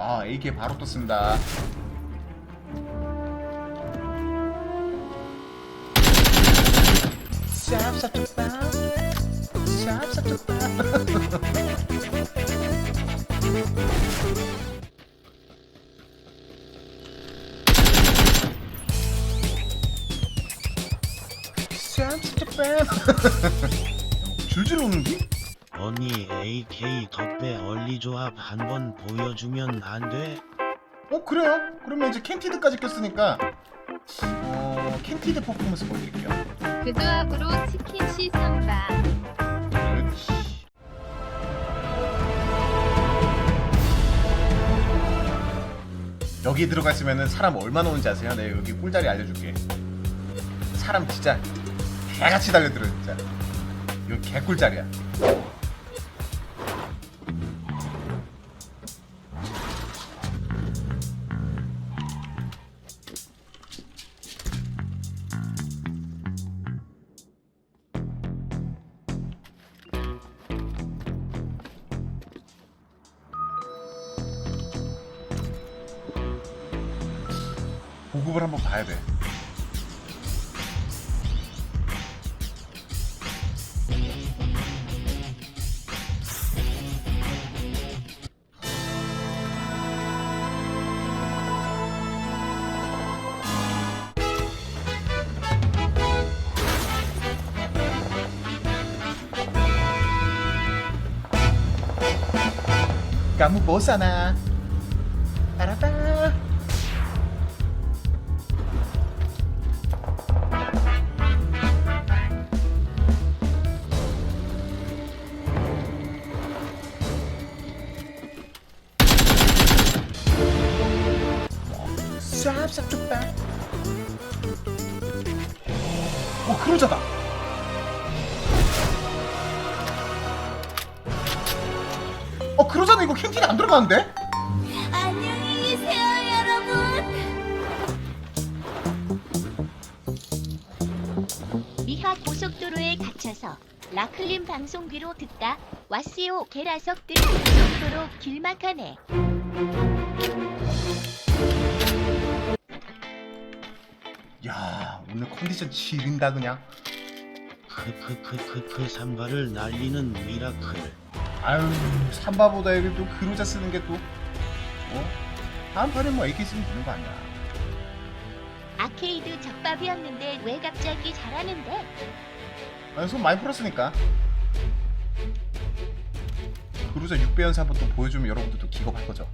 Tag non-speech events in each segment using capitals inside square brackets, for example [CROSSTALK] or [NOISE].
아 AK 바로 떴습니다 줄줄 오는디? 언니 AK 덕배 얼리 조합 한번 보여주면 안 돼? 어 그래요? 그러면 이제 캔티드까지 꼈으니까 어 캔티드 퍼포먼스 보여드릴게요 그 조합으로 치킨 시 삼바 그렇지 여기 들어가 있으면은 사람 얼마나 오는지 아세요? 내가 여기 꿀자리 알려줄게 사람 진짜 개같이 달려들어 진짜 이거 개꿀자리야 보급을 한번 봐야 돼 Kamu bosan ah? 쌉쌉 쪽박 어 그러자다 어 그러자는 이거 캔틴에 안 들어가는데? 안녕히 계세요, 여러분. 미하 고속도로에 갇혀서 라클린 방송비로 듣다 와시오 게라석들 고속도로 길막하네. 오늘 컨디션 지린다 그냥. 크크크크크 삼바를 날리는 미라클. 아유 삼바보다 여기 또 그로자 쓰는 게또 어? 다음 판에 뭐 AK 쓰면 되는 거 아니야? 아케이드 적밥이었는데 왜 갑자기 잘하는데? 아니 손 많이 풀었으니까. 그로자 6배 연사 한번 또 보여주면 여러분들도 기겁할 거죠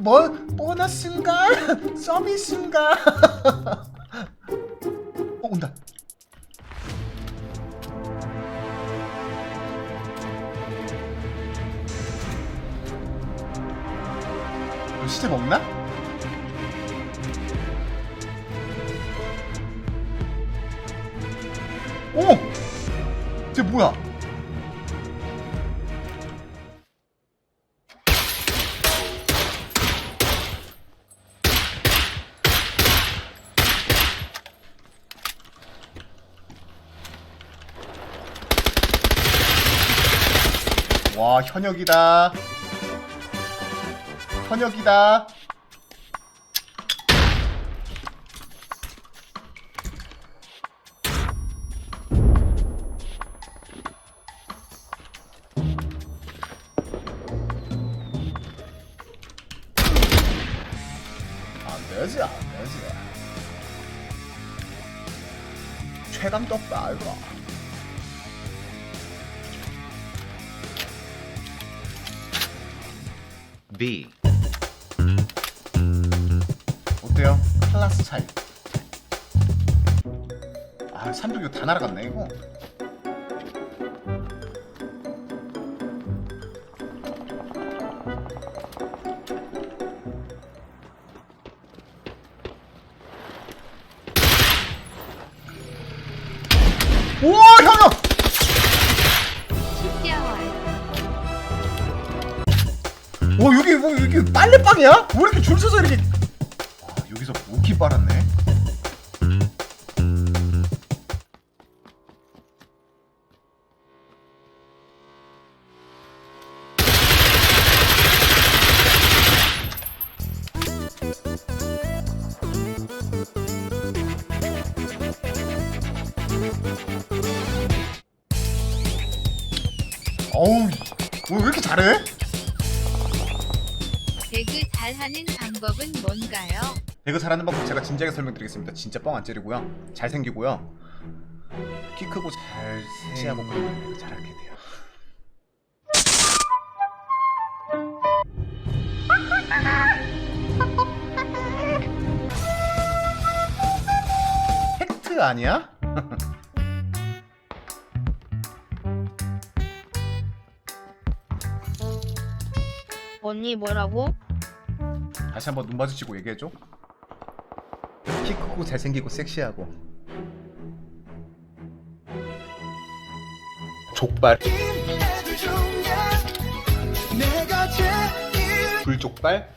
뭐, 보너스인가? [LAUGHS] 서비스인가? [LAUGHS] 어, 온다. 너 시체 먹나? 오! 쟤 뭐야? 와 현역이다. 현역이다. 안되지 안되지. 최강 떡다 이거 B. 어때요? 클라스 차이. 아, 300 이거 다 날아갔네, 이거. 뭐 이렇게 빨래방이야? 왜 이렇게 줄 서서 이렇게 와 여기서 모기 빨았네 어우 왜 이렇게 잘해? 잘하는 방법은 뭔가요? 배그 잘하는 방법 제가 진지하게 설명드리겠습니다. 진짜 뻥 안 찌르고요. 잘생기고요. 키 크고 잘 세하고 그러면 배그 잘하게 돼요. 팩트 아니야? [LAUGHS] 언니 뭐라고? 다시 한번 눈 마주치고 얘기해줘. 키 크고 잘생기고 섹시하고. 족발. 불족발?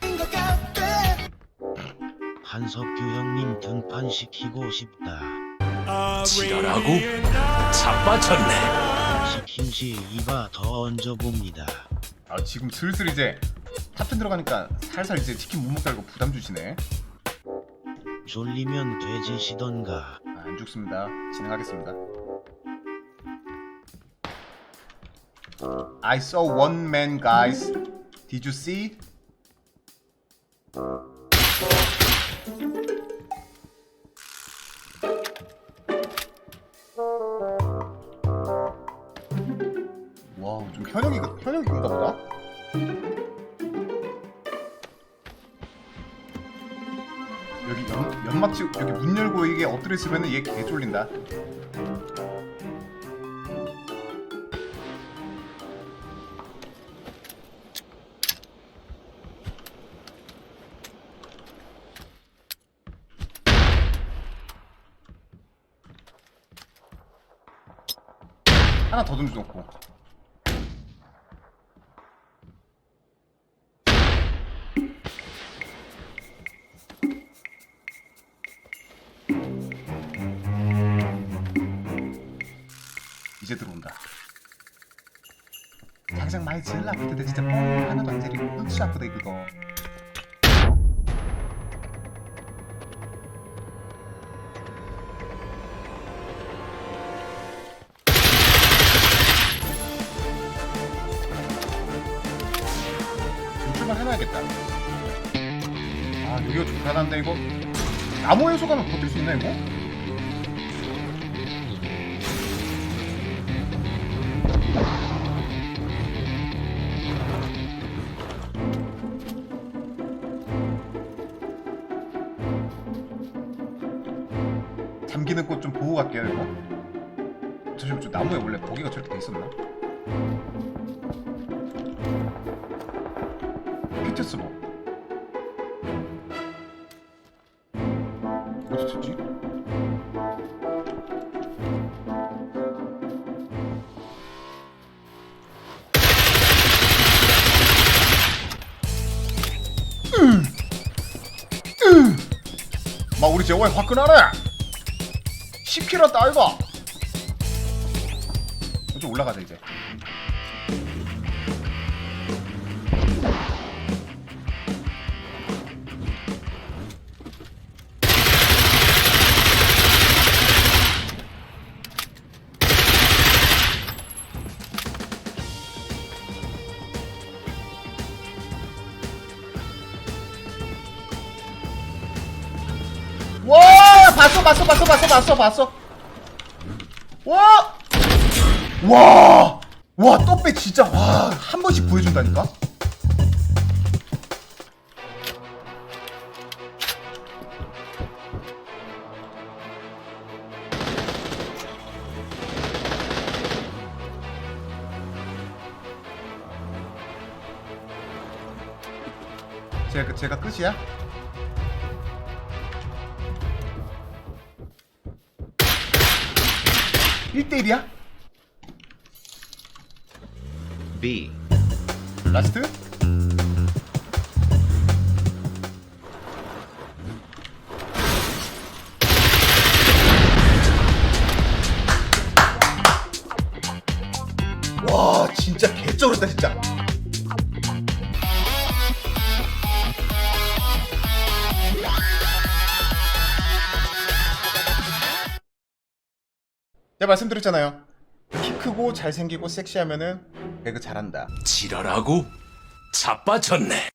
한석규 형님 등판 시키고 싶다. 지랄하고 자빠졌네. 시킨 시 이바 더 얹어봅니다. 아 지금 슬슬 이제 탑10 들어가니까 살살 이제 치킨 못 먹다 이거 부담 주시네. 졸리면 돼지시던가. 아, 안 죽습니다. 진행하겠습니다. I saw one man, guys. Did you see? 와, 좀 현역이 현역인가 보다. 연, 연막지 여기 문 열고 이게 엎드려 있으면은 얘개 쫄린다. 하나 더 던져놓고. 이제 들어온다. 자기장 많이 질라 아프대 진짜 뻥 하나도 안 흑수 아프대 그거. 지금 출발해놔야겠다. 아 여기가 좀 불안한데 이거 나무에서 가면 버틸 수 있나 이거? 잠기는 꽃 좀 보고 갈게요 이거. 잠시만 저 나무에 원래 거기가 저렇게 돼 있었나? 피트스 뭐? 어디 있었지? 막 우리 제호에 화끈하네 10kg 딸봐 좀 올라가자 이제 봤어 봤어 봤어 봤어 봤어 봤어 와! 와! 와, 떡배 진짜 와, 한 번씩 구해준다니까? 제가 제가 끝이야? 1대1이야? B 라스트? 와 진짜 개쩔었다 진짜 내가 말씀드렸잖아요 키 크고 잘생기고 섹시하면은 배그 잘한다 지랄하고 자빠졌네.